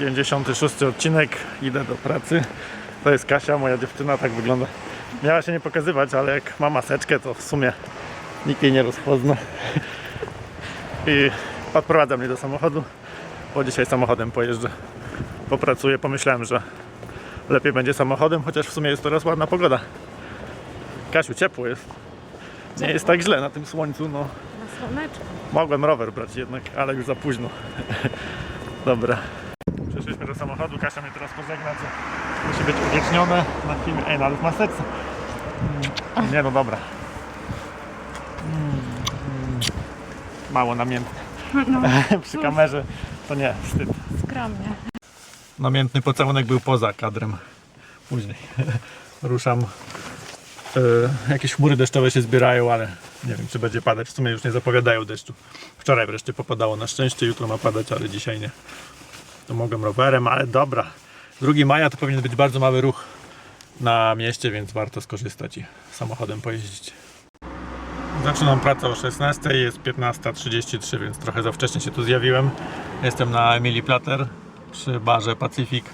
56 odcinek, idę do pracy. To jest Kasia, moja dziewczyna, tak wygląda. Miała się nie pokazywać, ale jak ma maseczkę, to w sumie nikt jej nie rozpozna. I odprowadza mnie do samochodu, bo dzisiaj samochodem pojeżdżę. Popracuję, pomyślałem, że lepiej będzie samochodem, chociaż w sumie jest teraz ładna pogoda. Kasiu, ciepło jest. Nie jest tak źle na tym słońcu, no. Na słoneczku. Mogłem rower brać jednak, ale już za późno. Dobra. Przeszliśmy do samochodu, Kasia mnie teraz pozegna, co musi być uwiecznione na filmie. Ej, no ale w maseczce. Mm, Nie no dobra. Mm. Mało namiętne. No, Przy kamerze to nie, wstyd. skromnie. Namiętny pocałunek był poza kadrem. Później ruszam. E, jakieś chmury deszczowe się zbierają, ale nie wiem, czy będzie padać. W sumie już nie zapowiadają deszczu. Wczoraj wreszcie popadało na szczęście, jutro ma padać, ale dzisiaj nie. To mogłem rowerem, ale dobra. 2 maja to powinien być bardzo mały ruch na mieście, więc warto skorzystać i samochodem pojeździć. Zaczynam pracę o 16, jest 15.33, więc trochę za wcześnie się tu zjawiłem. Jestem na Emilii Plater przy barze Pacyfik.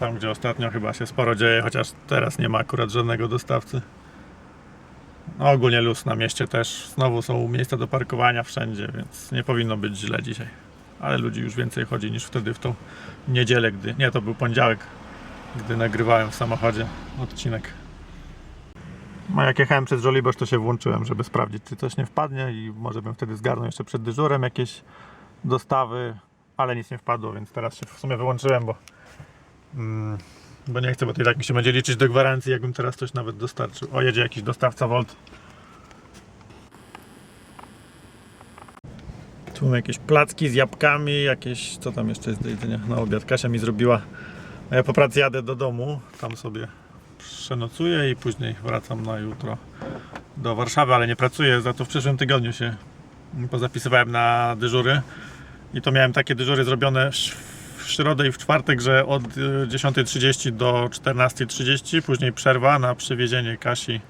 Tam, gdzie ostatnio chyba się sporo dzieje, chociaż teraz nie ma akurat żadnego dostawcy. No, ogólnie luz na mieście też. Znowu są miejsca do parkowania wszędzie, więc nie powinno być źle dzisiaj. Ale ludzi już więcej chodzi niż wtedy w tą niedzielę, gdy. Nie, to był poniedziałek, gdy nagrywałem w samochodzie odcinek. No jak jechałem przez Żoliborz, to się włączyłem, żeby sprawdzić, czy coś nie wpadnie i może bym wtedy zgarnął jeszcze przed dyżurem jakieś dostawy, ale nic nie wpadło, więc teraz się w sumie wyłączyłem, bo, mm, bo nie chcę, bo to i tak mi się będzie liczyć do gwarancji, jakbym teraz coś nawet dostarczył. O, jedzie jakiś dostawca Volt. Tu mam jakieś placki z jabłkami, jakieś, co tam jeszcze jest do jedzenia na obiad. Kasia mi zrobiła, ja po pracy jadę do domu, tam sobie przenocuję i później wracam na jutro do Warszawy, ale nie pracuję, za to w przyszłym tygodniu się pozapisywałem na dyżury i to miałem takie dyżury zrobione w środę i w czwartek, że od y, 10.30 do 14.30, później przerwa na przywiezienie Kasi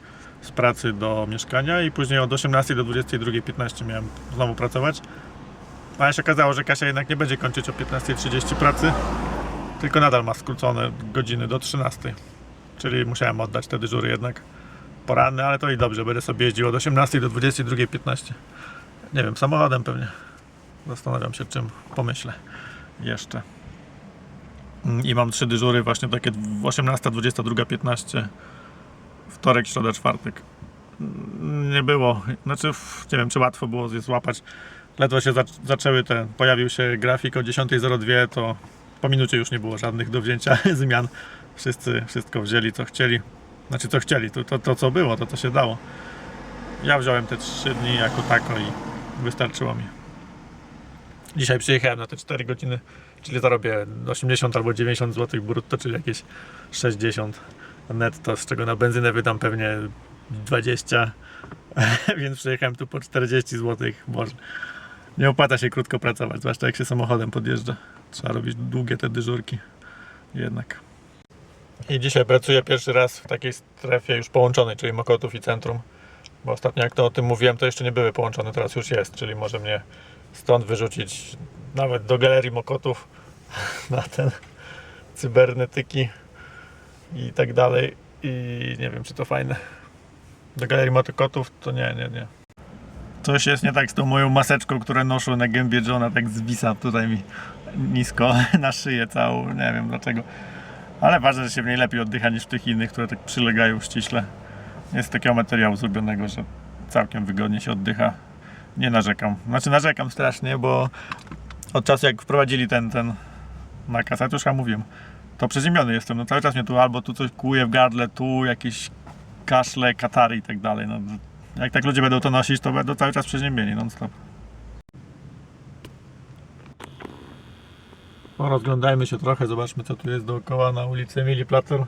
z pracy do mieszkania i później od 18 do 22.15 miałem znowu pracować. Ale się okazało, że Kasia jednak nie będzie kończyć o 15.30 pracy, tylko nadal ma skrócone godziny do 13. Czyli musiałem oddać te dyżury jednak poranne, ale to i dobrze, będę sobie jeździł od 18 do 22.15. Nie wiem, samochodem pewnie. Zastanawiam się, czym pomyślę jeszcze. Mm, I mam trzy dyżury, właśnie takie 18, 22, 15. Wtorek, środa, czwartek. Mm, Nie było, znaczy nie wiem, czy łatwo było je złapać. Ledwo się zac- zaczęły te, pojawił się grafik o 10.02, to po minucie już nie było żadnych do wzięcia zmian. Wszyscy wszystko wzięli, co chcieli. Znaczy, co chcieli, to, to, to co było, to co się dało. Ja wziąłem te 3 dni jako tako i wystarczyło mi. Dzisiaj przyjechałem na te 4 godziny, czyli zarobię 80 albo 90 zł brutto, czyli jakieś 60 netto, z czego na benzynę wydam pewnie 20, więc przyjechałem tu po 40 zł. Boże, nie opłaca się krótko pracować, zwłaszcza jak się samochodem podjeżdża. Trzeba robić długie te dyżurki jednak. I dzisiaj pracuję pierwszy raz w takiej strefie już połączonej, czyli Mokotów i Centrum. Bo ostatnio jak to o tym mówiłem, to jeszcze nie były połączone, teraz już jest, czyli może mnie stąd wyrzucić nawet do galerii Mokotów na ten cybernetyki i tak dalej. I nie wiem, czy to fajne. Do galerii Motokotów to nie, nie, nie. Coś jest nie tak z tą moją maseczką, którą noszę na gębie, ona tak zwisa tutaj mi nisko na szyję całą. Nie wiem dlaczego. Ale ważne, że się w niej lepiej oddycha niż w tych innych, które tak przylegają ściśle. Jest takiego materiału zrobionego, że całkiem wygodnie się oddycha. Nie narzekam. Znaczy narzekam strasznie, bo od czasu jak wprowadzili ten, ten nakaz, ja to już chyba mówiłem, to przeziębiony jestem. No cały czas mnie tu albo tu coś kłuje w gardle, tu jakieś kaszle, katary i tak dalej. No, jak tak ludzie będą to nosić, to będą cały czas przeziębieni non stop. No, rozglądajmy się trochę, zobaczmy co tu jest dookoła na ulicy Emilii Plater.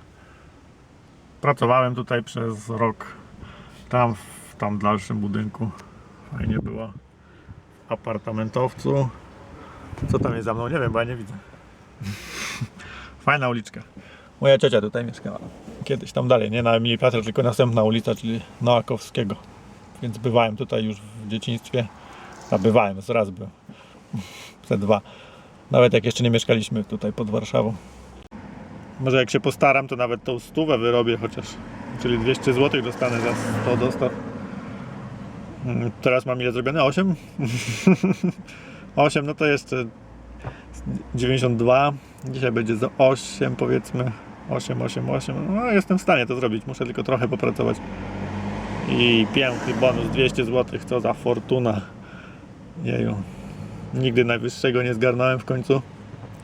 Pracowałem tutaj przez rok. Tam w tam dalszym budynku. Fajnie było. W apartamentowcu. Co tam jest za mną? Nie wiem, bo ja nie widzę. Fajna uliczka. Moja ciocia tutaj mieszkała. Kiedyś tam dalej, nie na Emilii Plater, tylko następna ulica, czyli Noakowskiego. Więc bywałem tutaj już w dzieciństwie. Bywałem, raz byłem. Te dwa. Nawet jak jeszcze nie mieszkaliśmy tutaj pod Warszawą. Może jak się postaram, to nawet tą stówę wyrobię chociaż. Czyli 200 zł dostanę za 100 dostaw. Mm, Teraz mam ile zrobione? 8? 8, no to jeszcze 92. Dzisiaj będzie za 8 powiedzmy. 8, 8, 8. No jestem w stanie to zrobić. Muszę tylko trochę popracować. I piękny bonus 200 zł. Co za fortuna. Jeju. Nigdy najwyższego nie zgarnąłem w końcu.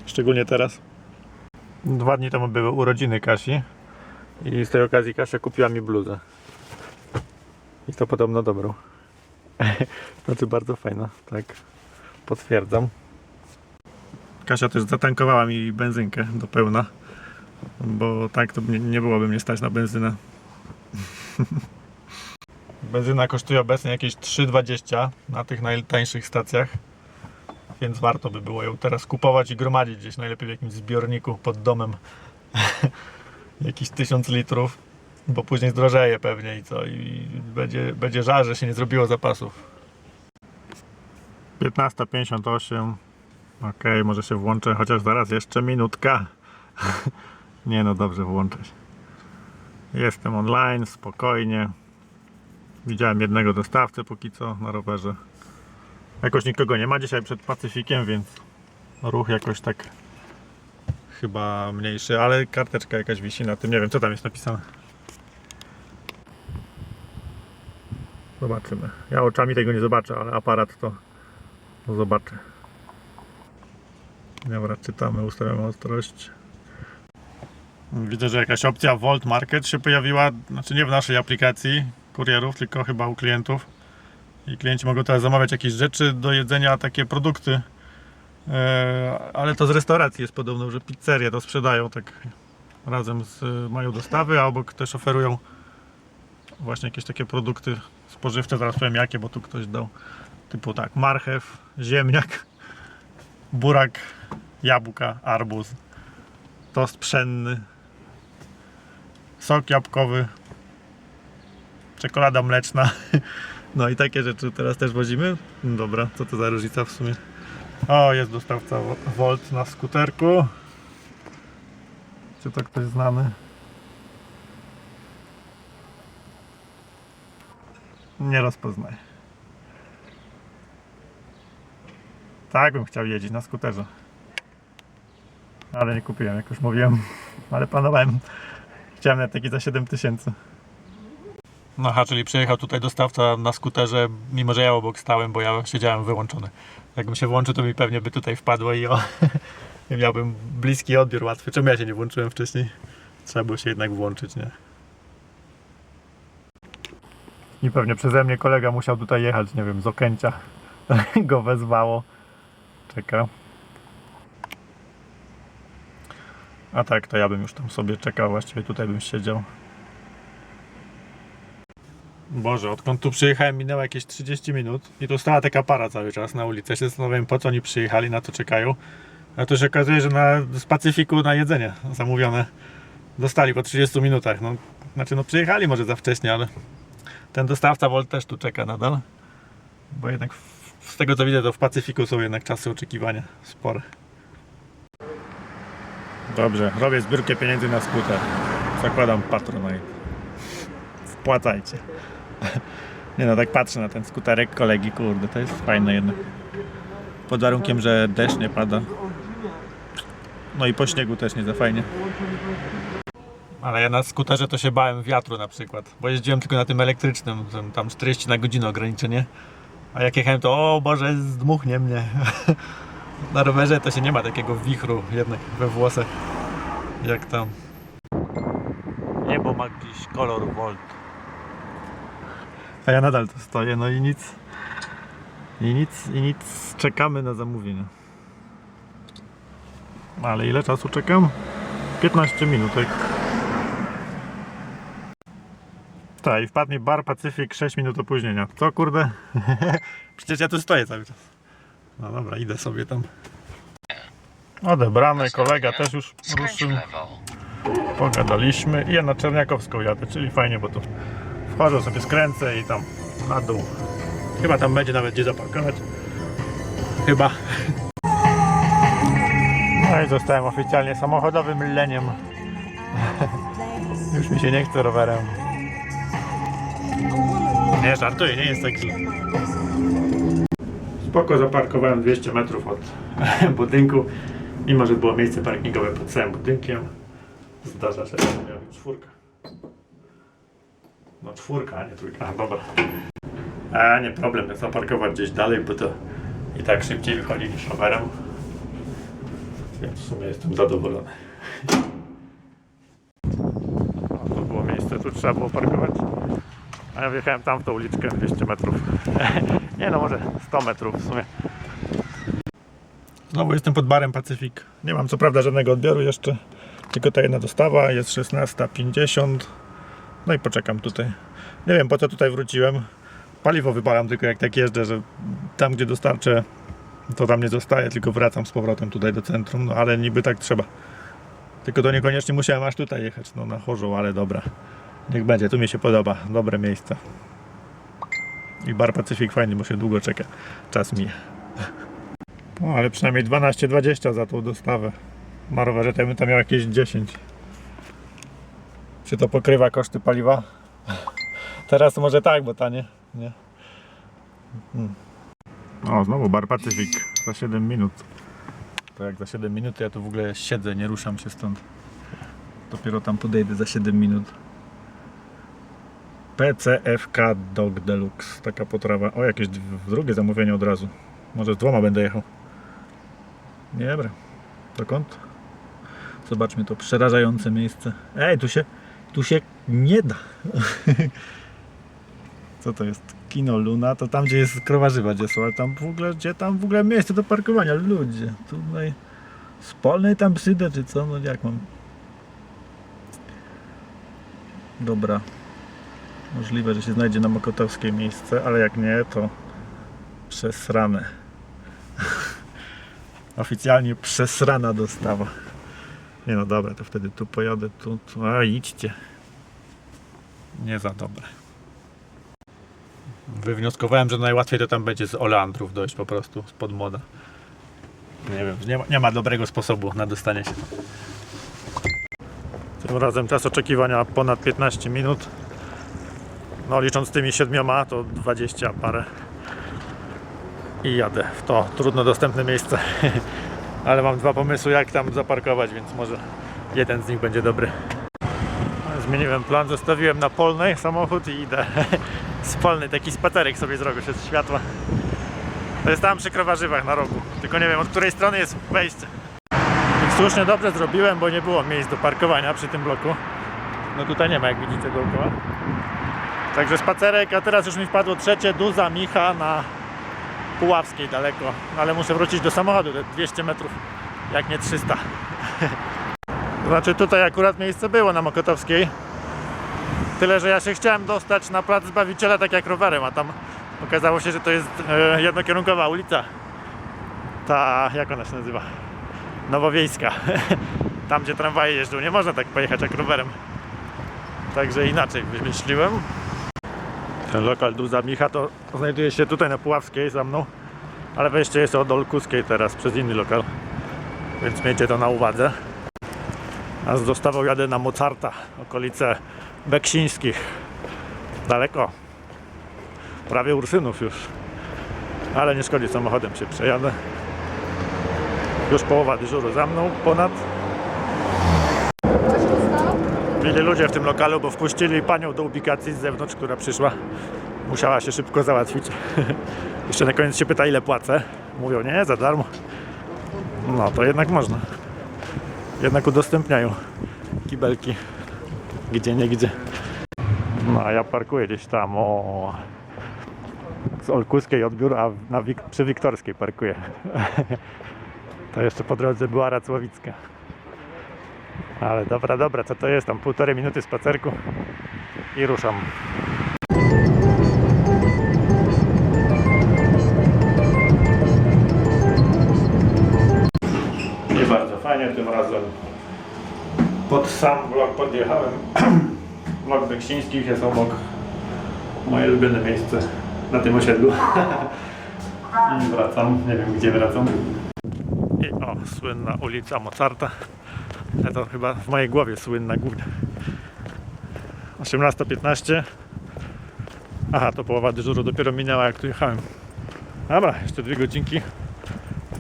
Szczególnie teraz. Dwa dni temu były urodziny Kasi. I z tej okazji Kasia kupiła mi bluzę. I to podobno dobrą. znaczy bardzo fajna, tak. Potwierdzam. Kasia też zatankowała mi benzynkę do pełna. Bo tak to nie, nie byłoby mnie stać na benzynę. Benzyna kosztuje obecnie jakieś 3,20 na tych najtańszych stacjach. Więc warto by było ją teraz kupować i gromadzić gdzieś najlepiej w jakimś zbiorniku pod domem. Jakiś 1000 litrów, bo później zdrożeje pewnie i co? I będzie, będzie żal, że się nie zrobiło zapasów. 15.58 Ok, może się włączę, chociaż zaraz jeszcze minutka. nie no, dobrze, włączę się. Jestem online, spokojnie. Widziałem jednego dostawcę póki co na rowerze. Jakoś nikogo nie ma dzisiaj przed Pacyfikiem, więc ruch jakoś tak chyba mniejszy, ale karteczka jakaś wisi na tym. Nie wiem, co tam jest napisane. Zobaczymy. Ja oczami tego nie zobaczę, ale aparat to, zobaczę. Dobra, czytamy, ustawiamy ostrość. Widzę, że jakaś opcja Volt Market się pojawiła, znaczy nie w naszej aplikacji kurierów, tylko chyba u klientów. I klienci mogą teraz zamawiać jakieś rzeczy do jedzenia, takie produkty. E, ale to z restauracji jest podobno, że pizzerie to sprzedają tak razem z, mają dostawy, albo też oferują właśnie jakieś takie produkty spożywcze, zaraz powiem jakie, bo tu ktoś dał typu tak, marchew, ziemniak, burak, jabłka, arbuz, tost pszenny, sok jabłkowy, czekolada mleczna. No i takie rzeczy teraz też wozimy. Dobra, co to za różnica w sumie? O, jest dostawca Volt na skuterku. Czy to ktoś znany? Nie rozpoznaję. Tak bym chciał jeździć na skuterze. Ale nie kupiłem, jak już mówiłem. Ale planowałem. Chciałem nawet taki za 7000. No ha, czyli przyjechał tutaj dostawca na skuterze, mimo że ja obok stałem, bo ja siedziałem wyłączony. Jakbym się włączył, to mi pewnie by tutaj wpadło i o, miałbym bliski odbiór łatwy. Czemu ja się nie włączyłem wcześniej? Trzeba było się jednak włączyć, nie? I pewnie przeze mnie kolega musiał tutaj jechać, nie wiem, z Okęcia. Go wezwało. Czeka. A tak, to ja bym już tam sobie czekał, właściwie tutaj bym siedział. Boże, odkąd tu przyjechałem minęło jakieś 30 minut i tu stała taka para cały czas na ulicy. Ja się zastanawiałem po co oni przyjechali, na co czekają. A to się okazuje, że na, z Pacyfiku na jedzenie zamówione dostali po 30 minutach. No, znaczy no przyjechali może za wcześnie, ale ten dostawca Volt też tu czeka nadal. Bo jednak w, z tego co widzę to w Pacyfiku są jednak czasy oczekiwania spore. Dobrze, robię zbiórkę pieniędzy na skuter. Zakładam Patronite. Wpłacajcie. Nie no, tak patrzę na ten skuterek kolegi, kurde, to jest fajne jednak. Pod warunkiem, że deszcz nie pada. No i po śniegu też nie za fajnie. Ale ja na skuterze to się bałem wiatru na przykład, bo jeździłem tylko na tym elektrycznym, tam- tam 40 na godzinę ograniczenie. A jak jechałem to, o Boże, zdmuchnie mnie. Na rowerze to się nie ma takiego wichru jednak we włosach, jak tam. Niebo ma gdzieś kolor Volt. A ja nadal tu stoję, no i nic. I nic, i nic. Czekamy na zamówienie. Ale ile czasu czekam? 15 minutek. Tak, i wpadł mi bar Pacyfik 6 minut opóźnienia. Co kurde? Przecież ja tu stoję cały czas. No dobra, idę sobie tam. Odebrany, kolega też już ruszył. Pogadaliśmy i ja na Czerniakowską jadę, czyli fajnie, bo tu wchodzę sobie skręcę i tam na dół. Chyba tam będzie nawet gdzie zaparkować. Chyba. No i zostałem oficjalnie samochodowym leniem. Już mi się nie chce rowerem. Nie, żartuję, nie jest tak źle. Spoko, zaparkowałem 200 metrów od budynku. Mimo, że było miejsce parkingowe pod całym budynkiem. Zdarza się, że miał czwórka. No czwórka, a nie trójka. A, dobra. A nie problem, jest zaparkować gdzieś dalej, bo to i tak szybciej wychodzi niż rowerem. Więc w sumie jestem zadowolony. O, to było miejsce, tu trzeba było parkować. A ja wjechałem tam w tą uliczkę 200 metrów. nie no, może 100 metrów w sumie. Znowu jestem pod barem Pacyfik. Nie mam co prawda żadnego odbioru jeszcze. Tylko ta jedna dostawa, jest 16.50. No i poczekam tutaj. Nie wiem po co tutaj wróciłem. Paliwo wypalam tylko jak tak jeżdżę, że tam gdzie dostarczę to tam nie zostaje, tylko wracam z powrotem tutaj do centrum, no ale niby tak trzeba. Tylko to niekoniecznie musiałem aż tutaj jechać, no na Chorzą, ale dobra. Niech będzie, tu mi się podoba, dobre miejsce. I bar Pacyfik fajny, bo się długo czeka. Czas mija. No ale przynajmniej 12-20 za tą dostawę. Na rowerze ja bym tam miał jakieś 10. Czy to pokrywa koszty paliwa? Teraz może tak, bo tanie. Nie. Hmm. O, znowu bar Pacyfik za 7 minut. To jak za 7 minut, to ja tu w ogóle siedzę, nie ruszam się stąd. Dopiero tam podejdę za 7 minut. PCFK Dog Deluxe. Taka potrawa. O, jakieś drugie zamówienie od razu. Może z dwoma będę jechał. Nie Dobra. Dokąd? Zobaczmy to przerażające miejsce. Ej, tu się, tu się nie da. Co to jest? Kino Luna, to tam gdzie jest krowarzywa, gdzie są, ale tam w ogóle, gdzie tam w ogóle miejsce do parkowania, ludzie. Tutaj z polnej tam przyjdę, czy co? No jak mam? Dobra. Możliwe, że się znajdzie na Mokotowskiej miejsce, ale jak nie, to przesrane. Oficjalnie przesrana dostawa. Nie no dobra, to wtedy tu pojadę, tu, tu, a idźcie. Nie za dobre. Wywnioskowałem, że najłatwiej to tam będzie z oleandrów dojść po prostu, spod moda. Nie wiem, nie ma, nie ma dobrego sposobu na dostanie się. Tym razem czas oczekiwania ponad 15 minut. No licząc tymi siedmioma to 20 parę. I jadę w to trudno dostępne miejsce. Ale mam dwa pomysły jak tam zaparkować, więc może jeden z nich będzie dobry. Zmieniłem plan, zostawiłem na polnej samochód i idę z taki spacerek sobie zrobię przez światła. To jest tam przy krowarzywach na rogu, tylko nie wiem od której strony jest wejście. I słusznie dobrze zrobiłem, bo nie było miejsc do parkowania przy tym bloku. No tutaj nie ma jak widzicie dookoła. Także spacerek, a teraz już mi wpadło trzecie Duza Micha na Puławskiej daleko. Ale muszę wrócić do samochodu, te 200 metrów, jak nie 300. To Znaczy tutaj akurat miejsce było na Mokotowskiej. Tyle, że ja się chciałem dostać na plac Zbawiciela tak jak rowerem, a tam okazało się, że to jest e, jednokierunkowa ulica. Ta, jak ona się nazywa? Nowowiejska. Tam gdzie tramwaje jeżdżą, nie można tak pojechać jak rowerem. Także inaczej wymyśliłem. Ten lokal Duza Micha to znajduje się tutaj na Puławskiej za mną, ale wejście jest od Olkuskiej teraz przez inny lokal, więc miejcie to na uwadze. A z dostawą jadę na Mozarta, okolice Beksińskich. Daleko. Prawie Ursynów już. Ale nie szkodzi, samochodem się przejadę. Już połowa dyżuru za mną, ponad. Byli ludzie w tym lokalu, bo wpuścili panią do ubikacji z zewnątrz, która przyszła. Musiała się szybko załatwić. Jeszcze na koniec się pyta, ile płacę. Mówią, nie, za darmo. No to jednak można. Jednak udostępniają kibelki. Gdzie nie gdzie. No a ja parkuję gdzieś tam. O. Z Olkuskiej odbiór, a na przy Wiktorskiej parkuję. To jeszcze po drodze była Racławicka. Ale dobra, dobra, co to jest? Tam półtorej minuty spacerku i ruszam. Nie bardzo fajnie tym razem. Pod sam blok podjechałem. blok Beksińskich jest obok. Moje ulubione miejsce na tym osiedlu. I wracam, nie wiem gdzie wracam. I o, słynna ulica Mozarta. Ja to chyba w mojej głowie słynna głównie. 18.15. Aha, to połowa dyżuru dopiero minęła jak tu jechałem. Dobra, jeszcze dwie godzinki.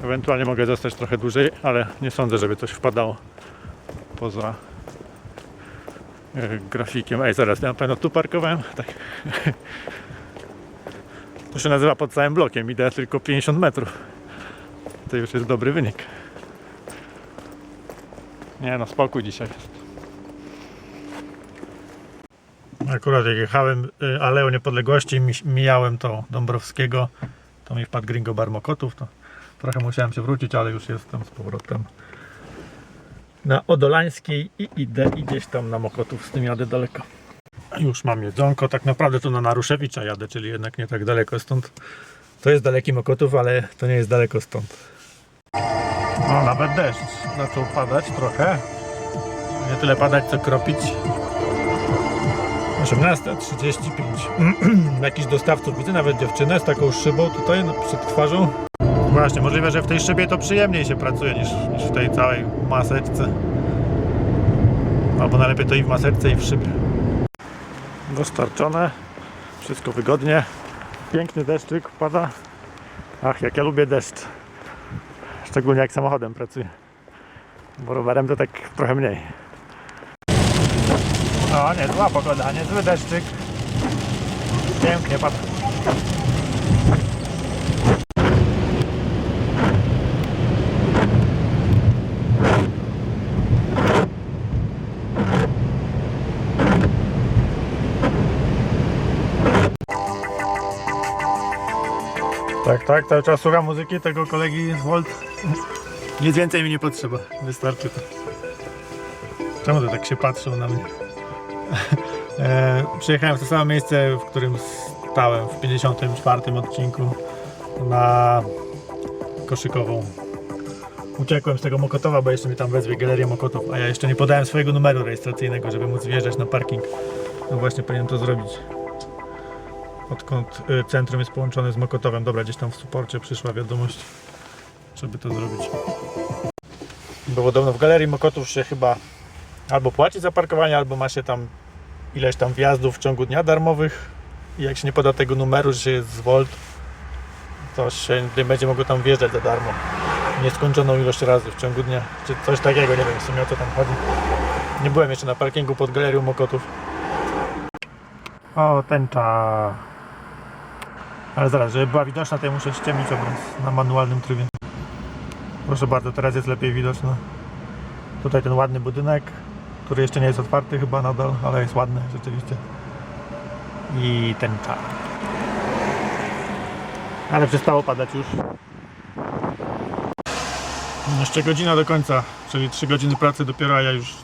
Ewentualnie mogę zostać trochę dłużej, ale nie sądzę, żeby coś wpadało poza e, grafikiem. Ej, zaraz, ja na pewno tu parkowałem. Tak. To się nazywa pod całym blokiem. Idę tylko 50 metrów. To już jest dobry wynik. Nie no, spokój dzisiaj jest. Akurat jak jechałem y, Aleją Niepodległości, mi- mijałem to Dąbrowskiego, to mi wpadł Gringo Bar Mokotów, to trochę musiałem się wrócić, ale już jestem z powrotem na Odolańskiej i idę i gdzieś tam na Mokotów, z tym jadę daleko. Już mam jedzonko, tak naprawdę tu na Naruszewicza jadę, czyli jednak nie tak daleko stąd. To jest daleki Mokotów, ale to nie jest daleko stąd. No, nawet deszcz zaczął padać trochę. Nie tyle padać, co kropić. 18.35. Jakiś dostawców widzę, nawet dziewczynę z taką szybą tutaj no, przed twarzą. Właśnie, możliwe, że w tej szybie to przyjemniej się pracuje niż, niż w tej całej maseczce. Albo najlepiej to i w maseczce i w szybie. Dostarczone. Wszystko wygodnie. Piękny deszczyk pada. Ach, jak ja lubię deszcz. Szczególnie jak samochodem pracuję. Bo rowerem to tak trochę mniej. No, niezła pogoda, niezły deszczyk. Pięknie pada. Tak, cały czas słucham muzyki tego kolegi z Volt. Nic więcej mi nie potrzeba, wystarczy to. Czemu to tak się patrzą na mnie? e, przyjechałem w to samo miejsce, w którym stałem w 54 odcinku na Koszykową. Uciekłem z tego Mokotowa, bo jeszcze mi tam wezwie Galerię Mokotów, a ja jeszcze nie podałem swojego numeru rejestracyjnego, żeby móc wjeżdżać na parking. No właśnie powinienem to zrobić. Odkąd y, centrum jest połączone z Mokotowem. Dobra, gdzieś tam w suporcie przyszła wiadomość, żeby to zrobić. Bo podobno w Galerii Mokotów się chyba albo płaci za parkowanie, albo ma się tam ileś tam wjazdów w ciągu dnia darmowych i jak się nie poda tego numeru, że się jest z Volt, to się nie będzie mogło tam wjeżdżać za darmo. Nieskończoną ilość razy w ciągu dnia, czy coś takiego, nie wiem w sumie o co tam chodzi. Nie byłem jeszcze na parkingu pod Galerią Mokotów. O, tęcza. Ale zaraz, żeby była widoczna, to ja muszę ściemnić obraz na manualnym trybie. Proszę bardzo, teraz jest lepiej widoczna. Tutaj ten ładny budynek, który jeszcze nie jest otwarty chyba nadal, ale jest ładny rzeczywiście. I ten czar. Ale przestało padać już. Jeszcze godzina do końca, czyli 3 godziny pracy dopiero, a ja już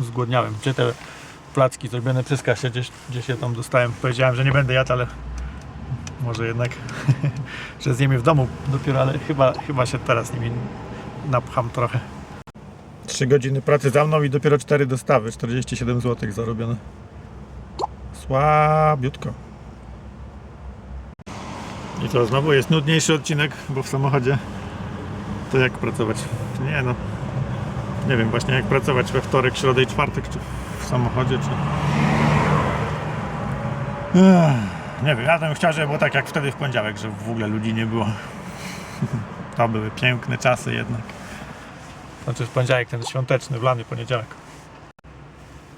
zgłodniałem. Gdzie te placki zrobione przez Kasię, gdzieś, gdzieś je tam dostałem. Powiedziałem, że nie będę jadł, ale może jednak, że zjem je w domu dopiero, ale chyba, chyba się teraz nimi napcham trochę. 3 godziny pracy za mną i dopiero 4 dostawy, 47 zł zarobione. Słabiutko. I to znowu jest nudniejszy odcinek, bo w samochodzie to jak pracować? Nie no, nie wiem właśnie jak pracować we wtorek, środę i czwartek, czy w samochodzie, czy... Ech, nie wiem, ja bym chciał, żeby było tak jak wtedy w poniedziałek, że w ogóle ludzi nie było. To były piękne czasy jednak. Znaczy w poniedziałek ten świąteczny, wlany poniedziałek.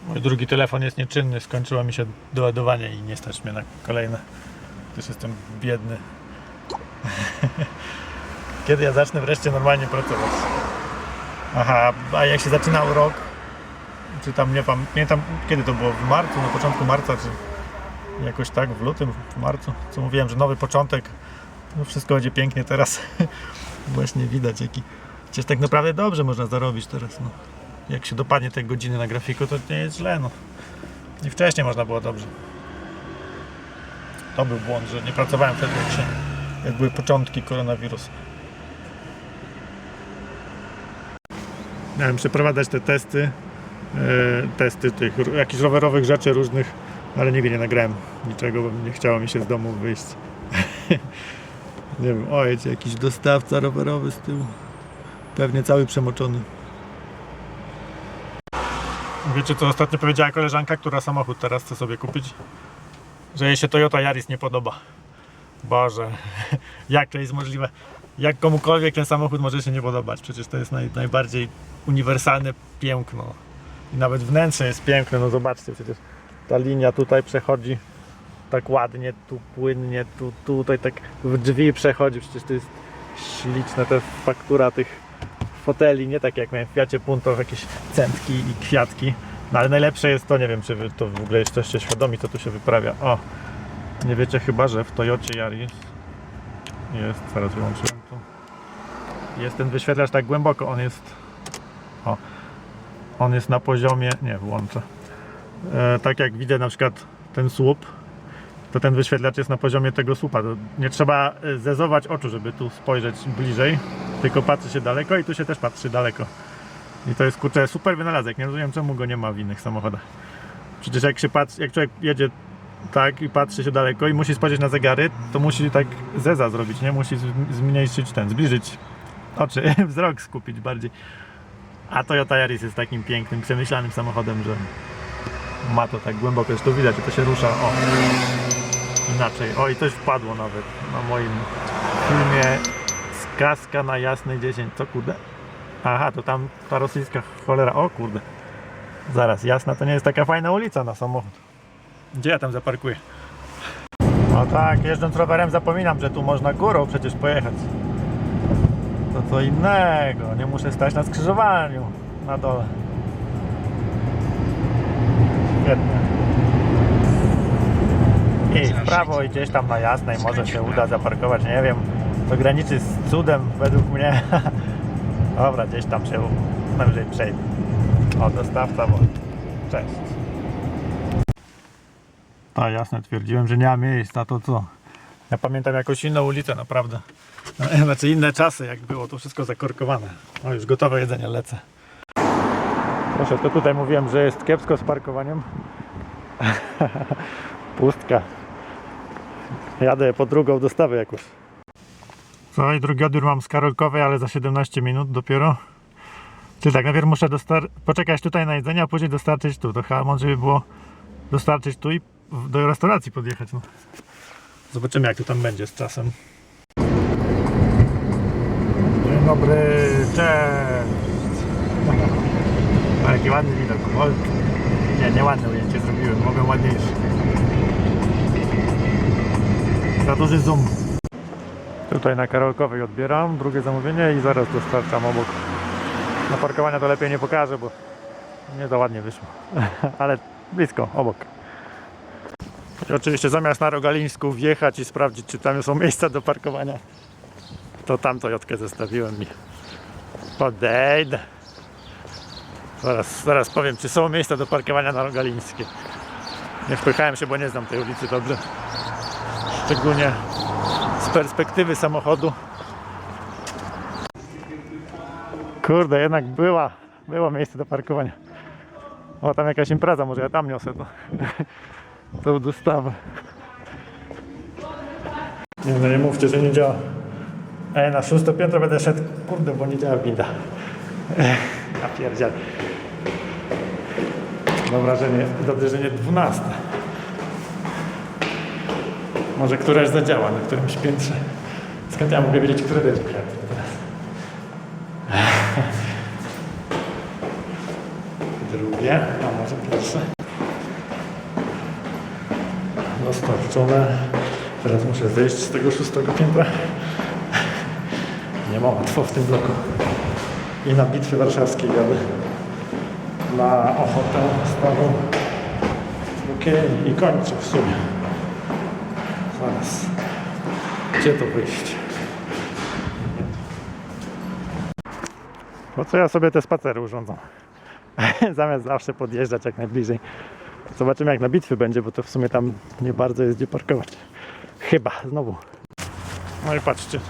Mój drugi telefon jest nieczynny, skończyło mi się doładowanie i nie stać mnie na kolejne. Też jestem biedny. Kiedy ja zacznę wreszcie normalnie pracować? Aha, a jak się zaczynał rok, czy tam nie pamiętam, kiedy to było, w marcu, na początku marca, czy jakoś tak, w lutym, w marcu, co mówiłem, że nowy początek, no wszystko będzie pięknie teraz. Właśnie widać, jaki, przecież tak naprawdę dobrze można zarobić teraz, no. Jak się dopadnie te godziny na grafiku, to nie jest źle, no. I wcześniej można było dobrze. To był błąd, że nie pracowałem wtedy, jak, się, jak były początki koronawirusa. Miałem przeprowadzać te testy, e, testy tych jakichś rowerowych rzeczy różnych, ale nigdy nie nagrałem niczego, bo nie chciało mi się z domu wyjść. nie wiem, o, jedzie jakiś dostawca rowerowy z tyłu. Pewnie cały przemoczony. Wiecie co ostatnio powiedziała koleżanka, która samochód teraz chce sobie kupić? Że jej się Toyota Yaris nie podoba. Boże, jak to jest możliwe? Jak komukolwiek ten samochód może się nie podobać? Przecież to jest naj, najbardziej uniwersalne piękno. I nawet wnętrze jest piękne, no zobaczcie, przecież ta linia tutaj przechodzi tak ładnie, tu płynnie, tu tutaj tak w drzwi przechodzi, przecież to jest śliczne, to jest faktura tych foteli, nie tak jak miałem w Fiacie Punto, jakieś centki i kwiatki. No ale najlepsze jest to, nie wiem czy wy to w ogóle jesteście świadomi, co tu się wyprawia. O, nie wiecie chyba, że w Toyocie Yaris jest, zaraz wyłączyłem tu, jest ten wyświetlacz tak głęboko, on jest, o, on jest na poziomie, nie włączę, tak jak widzę na przykład ten słup, to ten wyświetlacz jest na poziomie tego słupa. Nie trzeba e, zezować oczu, żeby tu spojrzeć bliżej, tylko patrzy się daleko i tu się też patrzy daleko. I to jest kurczę super wynalazek. Nie rozumiem czemu go nie ma w innych samochodach. Przecież jak się patrzy, jak człowiek jedzie tak i patrzy się daleko i musi spojrzeć na zegary, to musi tak zeza zrobić, nie? Musi zmniejszyć ten, zbliżyć oczy, wzrok skupić bardziej. A Toyota Yaris jest takim pięknym, przemyślanym samochodem, że ma to tak głęboko, że tu widać, że to się rusza. O, inaczej. O, i coś wpadło nawet na moim filmie Skaska na jasnej 10. Co kurde? Aha, to tam ta rosyjska cholera. O kurde. Zaraz, jasna to nie jest taka fajna ulica na samochód. Gdzie ja tam zaparkuję? No tak, jeżdżąc rowerem zapominam, że tu można górą przecież pojechać. To co innego, nie muszę stać na skrzyżowaniu na dole. Świetnie. I w prawo i gdzieś tam na jasnej może się uda zaparkować, nie wiem. To graniczy z cudem według mnie. Dobra, gdzieś tam się najwyżej przejdę. O, dostawca, bo... Cześć. Tak, jasne, twierdziłem, że nie ma miejsca, to co? Ja pamiętam jakąś inną ulicę, naprawdę. Znaczy inne czasy, jak było to wszystko zakorkowane. O, już gotowe jedzenie, lecę. Proszę, to tutaj mówiłem, że jest kiepsko z parkowaniem. Pustka. Jadę po drugą dostawę. Co i drugi odbiór mam z Karolkowej, ale za 17 minut dopiero. Czyli tak, najpierw muszę poczekać tutaj na jedzenie, a później dostarczyć tu. To chyba mądrze by było dostarczyć tu i do restauracji podjechać. No. Zobaczymy jak to tam będzie z czasem. Dzień dobry, cześć. A jaki ładny widok. O, nie, nie ładne ujęcie zrobiłem, mogłem ładniejsze. Za duży zoom. Tutaj na Karolkowej odbieram drugie zamówienie i zaraz dostarczam obok. Na parkowania to lepiej nie pokażę, bo nie za ładnie wyszło. Ale blisko, obok. Oczywiście zamiast na Rogalińsku wjechać i sprawdzić, czy tam są miejsca do parkowania, to tam Toyotkę zostawiłem i podejdę. Zaraz, zaraz powiem, czy są miejsca do parkowania na Rogalińskie. Nie wpychałem się, bo nie znam tej ulicy dobrze. Szczególnie z perspektywy samochodu. Kurde, jednak była, było miejsce do parkowania. O, tam jakaś impreza, może ja tam niosę to. Tą dostawę. Nie, no nie mówcie, że nie działa. Ej, na szóste piętro będę szedł, kurde, bo nie działa winda. Ja pierdziel. Dobra, że nie, dobrze, że nie 12. Może któraś zadziała na którymś piętrze. Skąd ja mogę wiedzieć, które to jest piętro teraz? Drugie, a może pierwsze. Dostarczone. Teraz muszę zejść z tego szóstego piętra. Nie ma łatwo w tym bloku. I na bitwy warszawskiej jadę. Na ochotę starą. Okej, i kończę w sumie. Zaraz. Gdzie to wyjść? Po co ja sobie te spacery urządzam? Zamiast zawsze podjeżdżać jak najbliżej. Zobaczymy jak na bitwy będzie, bo to w sumie tam nie bardzo jest gdzie parkować. Chyba, znowu. No i patrzcie.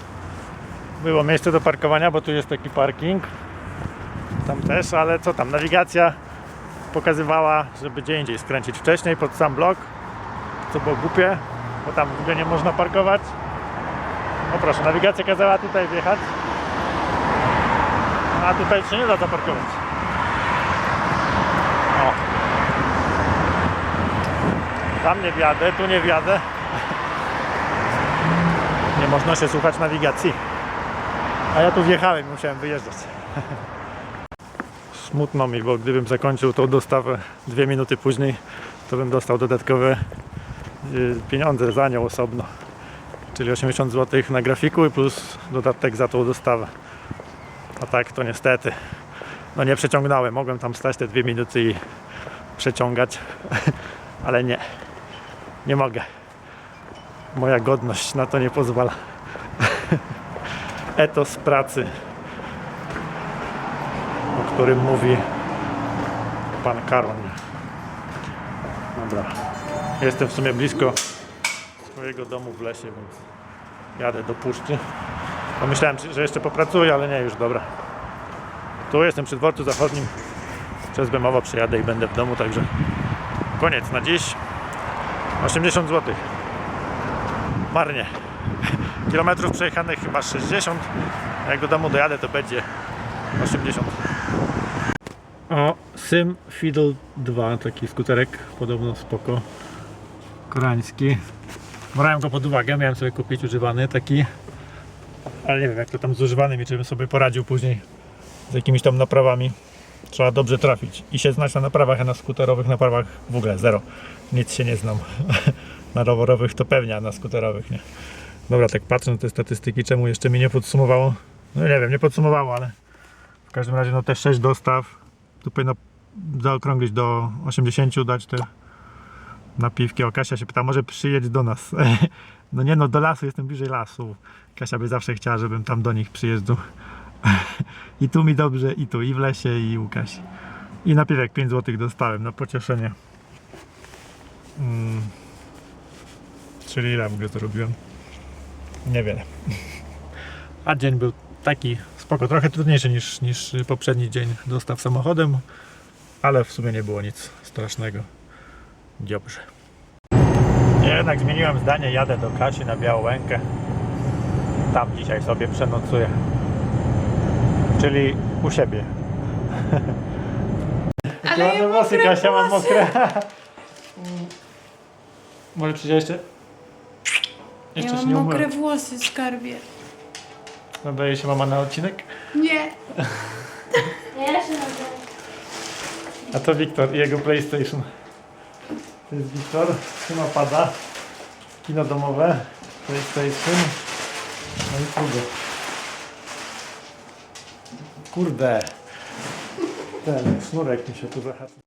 Było miejsce do parkowania, bo tu jest taki parking. Tam też, ale co tam? Nawigacja pokazywała, żeby gdzie indziej skręcić wcześniej pod sam blok. Co było głupie, bo tam w ogóle nie można parkować. O proszę, nawigacja kazała tutaj wjechać. A tutaj się nie da zaparkować. O. Tam nie wjadę, tu nie wjadę. Nie można się słuchać nawigacji. A ja tu wjechałem musiałem wyjeżdżać. Smutno mi, bo gdybym zakończył tą dostawę dwie minuty później, to bym dostał dodatkowe y, pieniądze za nią osobno. Czyli 80 zł na grafiku i plus dodatek za tą dostawę. A tak to niestety. No nie przeciągnąłem. Mogłem tam stać te dwie minuty i przeciągać, ale nie. Nie mogę. Moja godność na to nie pozwala. Etos pracy, którym mówi pan Karoń. Dobra. Jestem w sumie blisko swojego domu w lesie, więc jadę do puszczy. Pomyślałem, że jeszcze popracuję, ale nie, już dobra. Tu jestem przy dworcu zachodnim. Przez Bemowo przyjadę i będę w domu, także koniec na dziś. 80 zł. Marnie. Kilometrów przejechanych chyba 60. Jak do domu dojadę, to będzie 80. O, Sim Fiddle 2, taki skuterek, podobno spoko. Koreański. Brałem go pod uwagę, miałem sobie kupić używany taki. Ale nie wiem jak to tam z używanym i czy bym sobie poradził później z jakimiś tam naprawami. Trzeba dobrze trafić i się znać na naprawach, a na skuterowych naprawach w ogóle zero. Nic się nie znam. na rowerowych to pewnie, a na skuterowych nie. Dobra, tak patrzę na te statystyki, czemu jeszcze mi nie podsumowało? No nie wiem, nie podsumowało, ale w każdym razie no te 6 dostaw. Tu powinno zaokrąglić do 80, dać te napiwki. O, Kasia się pyta, może przyjedź do nas. No nie no, do lasu, jestem bliżej lasu. Kasia by zawsze chciała, żebym tam do nich przyjeżdżał. I tu mi dobrze, i tu, i w lesie, i Kasi. I napiwek 5 zł dostałem na pocieszenie. Mm. Czyli ile w ogóle to robiłem? Niewiele. A dzień był taki spoko, trochę trudniejszy niż, niż poprzedni dzień dostaw samochodem, ale w sumie nie było nic strasznego. Dobrze. Jednak zmieniłem zdanie, jadę do Kasi na Białołękę. Tam dzisiaj sobie przenocuję. Czyli u siebie. Ale ja włosy, Kasia, mam mokre. Może przyjdzie jeszcze? Ja Jeszcze się mam mokre włosy, skarbie. Nadaje się mama na odcinek? Nie. Ja się nazyvam. A to Wiktor i jego PlayStation. To jest Wiktor, trzyma pada. Kino domowe, PlayStation. No i kurde. Kurde. Ten sznurek mi się tu zahaczył.